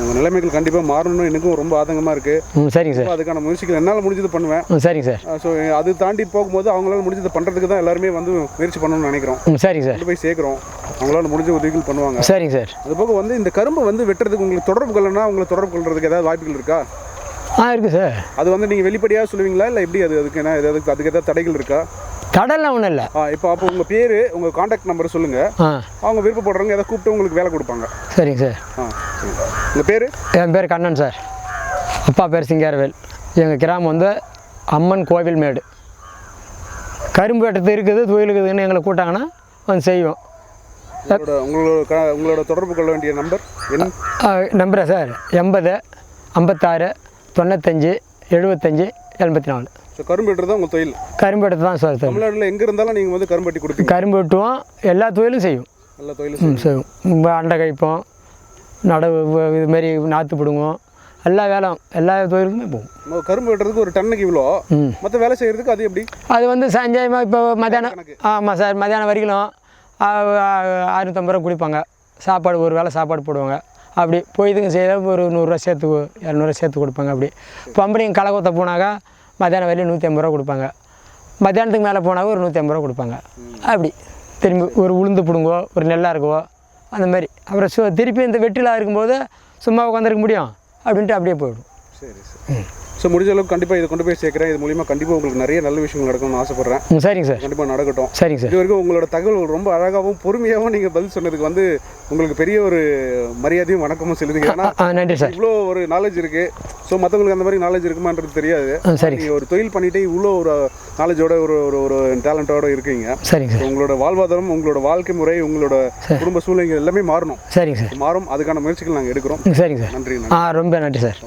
உங்கள் நிலைமைகள் கண்டிப்பாக மாறணும்னு எனக்கும் ரொம்ப ஆதங்கமாக இருக்குது ம் சரிங்க சார். அதுக்கான முயற்சிகள் என்னால் முடிஞ்சது பண்ணுவேன். ம் சரிங்க சார். ஸோ அது தாண்டி போகும்போது அவங்களால முடிஞ்சதை பண்ணுறதுக்கு தான் எல்லாருமே வந்து முயற்சி பண்ணணும்னு நினைக்கிறோம். ம் சரிங்க சார். போய் சேர்க்குறோம். அவங்களால முடிஞ்ச உதவிகள் பண்ணுவாங்க. சரிங்க சார். அது போக வந்து இந்த கரும்பு வந்து வெட்டுறதுக்கு உங்களுக்கு தொடர்பு கொள்ளனா உங்களை தொடர்பு கொள்றதுக்கு ஏதாவது வாய்ப்புகள் இருக்கா? ஆ இருக்குது சார். அது வந்து நீங்கள் வெளிப்படையாக சொல்லுவீங்களா? இல்லை எப்படி அது அதுக்கு என்ன ஏதாவது அதுக்கு ஏதாவது தடைகள் இருக்கா? கடல்லாம் ஒன்றும் இல்லை. இப்போ அப்போ உங்கள் பேர் உங்கள் காண்டாக்ட் நம்பர் சொல்லுங்கள் ஆ. அவங்க விருப்பப்படுறவங்க ஏதாவது கூப்பிட்டு உங்களுக்கு வேலை கொடுப்பாங்க. சரிங்க சார். உங்கள் பேர்? என் பேர் கண்ணன் சார். அப்பா பேர் சிங்காரவேல். எங்கள் கிராமம் வந்து அம்மன் கோவில் மேடு. கரும்பு வெட்டத்து இருக்குது தொழில் இருக்குதுன்னு எங்களை கூட்டாங்கன்னா வந்து செய்வோம். உங்களோட உங்களோட தொடர்பு கொள்ள வேண்டிய நம்பர்? நம்புகிறா சார்? எண்பது ஐம்பத்தாறு தொண்ணூத்தஞ்சு எழுபத்தஞ்சி எண்பத்தி நாலு. ஸோ கரும்பு வெட்டுறது தான் உங்கள் தொழில். கரும்பு எடுத்து தான் சார் தமிழ்நாட்டில் எங்கே இருந்தாலும் நீங்கள் வந்து கரும்பு வெட்டி கொடுப்பீங்க. கரும்பு வெட்டுவோம். எல்லா தொழிலும் செய்யும் நல்ல தொழில் ம் செய்வோம். அண்டை கழிப்போம். நடவு வ- இது மாதிரி நாற்று பிடுங்குவோம் எல்லா வேலையும் எல்லா தொழிலுக்குமே போகும் கரும்பு வெட்டுறதுக்கு ஒரு டன்னுக்கு இவ்வளோ மற்ற வேலை செய்கிறதுக்கு அது எப்படி? அது வந்து சாயங்காலமாக இப்போ மத்தியானம். ஆமாம் சார் மத்தியானம் வரைக்கும் அறுநூத்தம்பது ரூபா குடிப்பாங்க. சாப்பாடு ஒரு வேளை சாப்பாடு போடுவாங்க. அப்படி போயிதுங்க செய்த ஒரு நூறுரூவா சேர்த்து இரநூறுவா சேர்த்து கொடுப்பாங்க அப்படி. பம்பளையும் களை கொத்த போனாக்கா மத்தியானம் வரையும் நூற்றி ஐம்பது ரூபா கொடுப்பாங்க. மத்தியானத்துக்கு மேலே போனாக்க ஒரு நூற்றி ஐம்பது ரூபா கொடுப்பாங்க. அப்படி. திரும்பி ஒரு உளுந்து பிடுங்கோ ஒரு நெல்லாக இருக்கவோ அந்த மாதிரி. அப்புறம் சு திருப்பி இந்த வெற்றிலாக இருக்கும்போது சும்மா உட்காந்துருக்க முடியும். அப்படின்ட்டு அப்படியே போயிடும். சரி சரி. ஸோ முடிஞ்ச அளவுக்கு கண்டிப்பாக இதை கொண்டு போய் சேர்க்குறேன். இது மூலிமா கண்டிப்பாக உங்களுக்கு நிறைய நல்ல விஷயங்கள் நடக்கணும்னு ஆசைப்பட்றேன். சரிங்க சார். கண்டிப்பாக நடக்கட்டும். சரிங்க சார். இது வரைக்கும் உங்களோட தகவல் ரொம்ப அழகாகவும் பொறுமையாகவும் நீங்கள் பதில் சொன்னதுக்கு வந்து உங்களுக்கு பெரிய ஒரு மரியாதையும் வணக்கமும் செலுத்துங்க ஏன்னா நன்றி சார். இவ்வளோ ஒரு நாலேஜ் இருக்குது ஸோ மற்றவங்களுக்கு அந்த மாதிரி நாலேஜ் இருக்குமான்றது தெரியாது. நீங்கள் ஒரு தொழில் பண்ணிட்டு இவ்வளோ ஒரு நாலேஜோட ஒரு ஒரு ஒரு டேலண்ட்டோட இருக்கீங்க. சரிங்க சார். உங்களோட வாழ்வாதாரம் உங்களோட வாழ்க்கை முறை உங்களோட குடும்ப சூழ்நிலைகள் எல்லாமே மாறணும். சரிங்க சார். மாறும். அதுக்கான முயற்சிகள் நாங்கள் எடுக்கிறோம். சரிங்க சார். நன்றி ரொம்ப நன்றி சார்.